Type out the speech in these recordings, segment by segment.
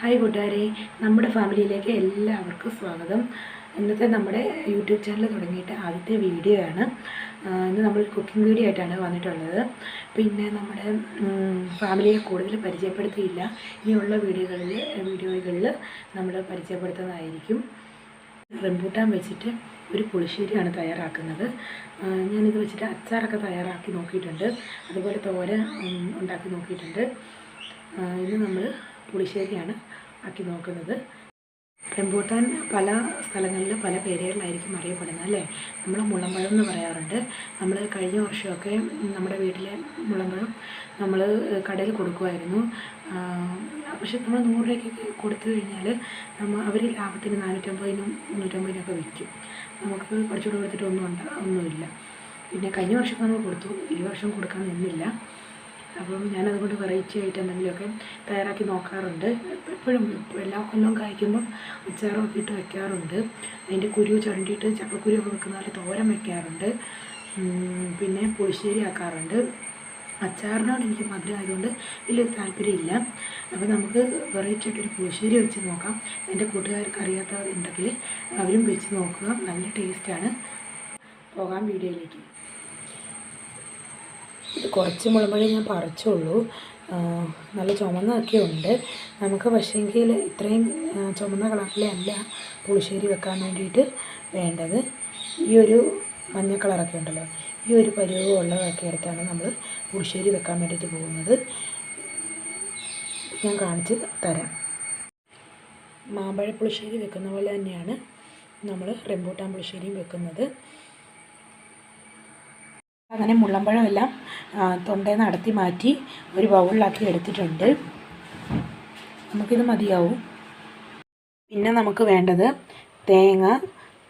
Hi കൂട്ടുകാരെ നമ്മുടെ ഫാമിലിയിലേക്ക് എല്ലാവർക്കും സ്വാഗതം. ഇന്നത്തെ നമ്മുടെ യൂട്യൂബ് ചാനൽ തുടങ്ങിയിട്ട് ആദ്യത്തെ വീഡിയോ ആണ്. ഇന്ന് നമ്മൾ കുക്കിംഗ് വീഡിയോ ആയിട്ടാണ് വന്നിട്ടുള്ളത്. പിന്നെ നമ്മുടെ ഫാമിലിയെ കൂടുതൽ പരിചയപ്പെടുത്തിയില്ല. ഇനിയുള്ള വീഡിയോകളിൽ വീഡിയോകളിൽ നമ്മൾ പരിചയപ്പെടുത്തുന്നതായിരിക്കും. റംബൂട്ടാൻ വെച്ചിട്ട് ഒരു പുളിശ്ശേരിയാണ് തയ്യാറാക്കുന്നത്. ഞാനിത് വെച്ചിട്ട് അച്ചാറൊക്കെ തയ്യാറാക്കി നോക്കിയിട്ടുണ്ട്. അതുപോലെ തോര ഉണ്ടാക്കി നോക്കിയിട്ടുണ്ട്. ഇത് നമ്മൾ പുളിശ്ശേരിയാണ് ആക്കി നോക്കുന്നത്. റംബൂട്ടാൻ പല സ്ഥലങ്ങളിൽ പല പേരുകളിലായിരിക്കും അറിയപ്പെടുന്നത് അല്ലേ? നമ്മൾ മുളമ്പഴം എന്ന് പറയാറുണ്ട്. നമ്മൾ കഴിഞ്ഞ വർഷമൊക്കെ നമ്മുടെ വീട്ടിലെ മുളമ്പഴം നമ്മൾ കടയിൽ കൊടുക്കുമായിരുന്നു. പക്ഷെ നമ്മൾ നൂറ് രൂപയ്ക്ക് കൊടുത്തു കഴിഞ്ഞാൽ നമ്മൾ അവർ ലാഭത്തിന് നാനൂറ്റമ്പതിനും മുന്നൂറ്റമ്പതിനൊക്കെ വിൽക്കും. നമുക്ക് കുറച്ചുകൂടെ കൊടുത്തിട്ട് ഒന്നും ഉണ്ടാ ഒന്നുമില്ല. പിന്നെ കഴിഞ്ഞ വർഷം നമ്മൾ കൊടുത്തു. ഈ വർഷം കൊടുക്കാൻ നിന്നില്ല. അപ്പം ഞാനതുകൊണ്ട് വെറൈറ്റി ആയിട്ട് എന്തെങ്കിലുമൊക്കെ തയ്യാറാക്കി നോക്കാറുണ്ട്. എപ്പോഴും എല്ലാ കൊല്ലവും കായ്ക്കുമ്പം അച്ചാറൊക്കെ ഇട്ട് വെക്കാറുണ്ട്. അതിന്റെ കുരു ചുരണ്ടിയിട്ട് ചക്കക്കുരു ഒക്കെ വെക്കുന്ന പോലെ തോരൻ വെക്കാറുണ്ട്. പിന്നെ പുളിശ്ശേരി ആക്കാറുണ്ട്. അച്ചാറിനോട് എനിക്ക് മധുരം ആയതുകൊണ്ട് വലിയ താല്പര്യമില്ല. അപ്പോൾ നമുക്ക് വെറൈറ്റി ആയിട്ടൊരു പുളിശ്ശേരി വെച്ച് നോക്കാം. എന്റെ കൂട്ടുകാർക്ക് അറിയാത്തവരുണ്ടെങ്കിൽ അവരും വെച്ച് നോക്കുക. നല്ല ടേസ്റ്റാണ്. പോകാം വീഡിയോയിലേക്ക്. കുറച്ച് മുളമ്പഴി ഞാൻ പറിച്ചുള്ളൂ. നല്ല ചുമന്നൊക്കെ ഉണ്ട് നമുക്ക് പക്ഷേങ്കിൽ ഇത്രയും ചുമന്ന കളറിലല്ല പുളിശ്ശേരി വെക്കാൻ വേണ്ടിയിട്ട് വേണ്ടത്. ഈ ഒരു മഞ്ഞ കളറൊക്കെ ഉണ്ടല്ലോ ഈ ഒരു പരുവം ഉള്ളതൊക്കെ എടുത്താണ് നമ്മൾ പുളിശ്ശേരി വെക്കാൻ വേണ്ടിയിട്ട് പോകുന്നത്. ഞാൻ കാണിച്ച് തരാം. മാമ്പഴ പുളിശ്ശേരി വെക്കുന്ന പോലെ തന്നെയാണ് നമ്മൾ റെമ്പൂട്ടാൻ പുളിശ്ശേരിയും വെക്കുന്നത്. അങ്ങനെ മുള്ളമ്പഴമെല്ലാം തൊണ്ടയിൽ നടത്തി മാറ്റി ഒരു ബൗളിലാക്കി എടുത്തിട്ടുണ്ട്. നമുക്കിത് മതിയാവും. പിന്നെ നമുക്ക് വേണ്ടത് തേങ്ങ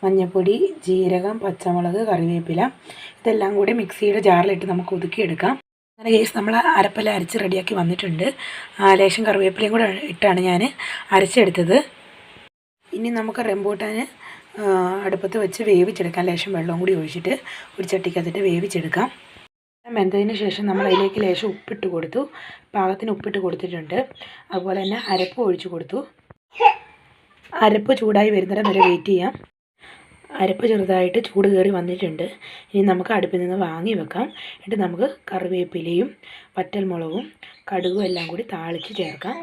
മഞ്ഞൾപ്പൊടി ജീരകം പച്ചമുളക് കറിവേപ്പില ഇതെല്ലാം കൂടി മിക്സിയുടെ ജാറിലിട്ട് നമുക്ക് ഒതുക്കിയെടുക്കാം. അങ്ങനെ കേസ് നമ്മൾ അരപ്പല അരച്ച് റെഡിയാക്കി വന്നിട്ടുണ്ട്. ലേശം കറിവേപ്പിലയും കൂടെ ഇട്ടാണ് ഞാൻ അരച്ചെടുത്തത്. ഇനി നമുക്ക് റെമ്പൂട്ടാൻ ആ, അടുപ്പത്ത് വെച്ച് വേവിച്ചെടുക്കാം ലേശം വെള്ളവും കൂടി ഒഴിച്ചിട്ട് ഒരു ചട്ടിക്കകത്തിട്ട് വേവിച്ചെടുക്കാം. വെന്തതിന് ശേഷം നമ്മൾ അതിലേക്ക് ലേശം ഉപ്പിട്ട് കൊടുത്തു. പാകത്തിന് ഉപ്പിട്ട് കൊടുത്തിട്ടുണ്ട്. അതുപോലെ തന്നെ അരപ്പ് ഒഴിച്ചു കൊടുത്തു. അരപ്പ് ചൂടായി വരുന്നിടം വരെ വെയിറ്റ് ചെയ്യാം. അരപ്പ് ചെറുതായിട്ട് ചൂട് കയറി വന്നിട്ടുണ്ട്. ഇനി നമുക്ക് അടുപ്പിൽ നിന്ന് വാങ്ങി വെക്കാം. എന്നിട്ട് നമുക്ക് കറിവേപ്പിലയും വറ്റൽമുളകും കടുകും എല്ലാം കൂടി താളിച്ച് ചേർക്കാം.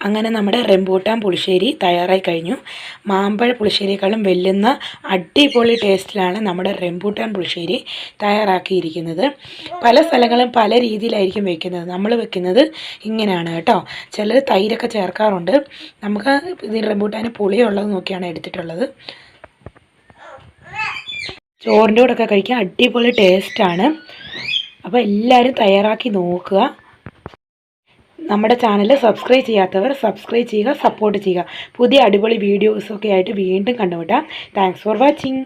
അങ്ങനെ നമ്മുടെ റെമ്പൂട്ടാൻ പുളിശ്ശേരി തയ്യാറായി കഴിഞ്ഞു. മാമ്പഴ പുളിശ്ശേരിയേക്കാളും വെല്ലുന്ന അടിപൊളി ടേസ്റ്റിലാണ് നമ്മുടെ റെമ്പൂട്ടാൻ പുളിശ്ശേരി തയ്യാറാക്കിയിരിക്കുന്നത്. പല സ്ഥലങ്ങളും പല രീതിയിലായിരിക്കും വെക്കുന്നത്. നമ്മൾ വെക്കുന്നത് ഇങ്ങനെയാണ് കേട്ടോ. ചിലർ തൈരൊക്കെ ചേർക്കാറുണ്ട്. നമുക്ക് ഇതിൽ റെമ്പൂട്ടാന് പുളിയുള്ളത് നോക്കിയാണ് എടുത്തിട്ടുള്ളത്. ചോറിന്റെ കൂടെയൊക്കെ കഴിക്കാൻ അടിപൊളി ടേസ്റ്റാണ്. അപ്പോൾ എല്ലാവരും തയ്യാറാക്കി നോക്കുക. നമ്മുടെ ചാനൽ സബ്സ്ക്രൈബ് ചെയ്യാത്തവർ സബ്സ്ക്രൈബ് ചെയ്യുക സപ്പോർട്ട് ചെയ്യുക. പുതിയ അടിപൊളി വീഡിയോസൊക്കെ ആയിട്ട് വീണ്ടും കണ്ടുമുട്ടാം. Thanks for watching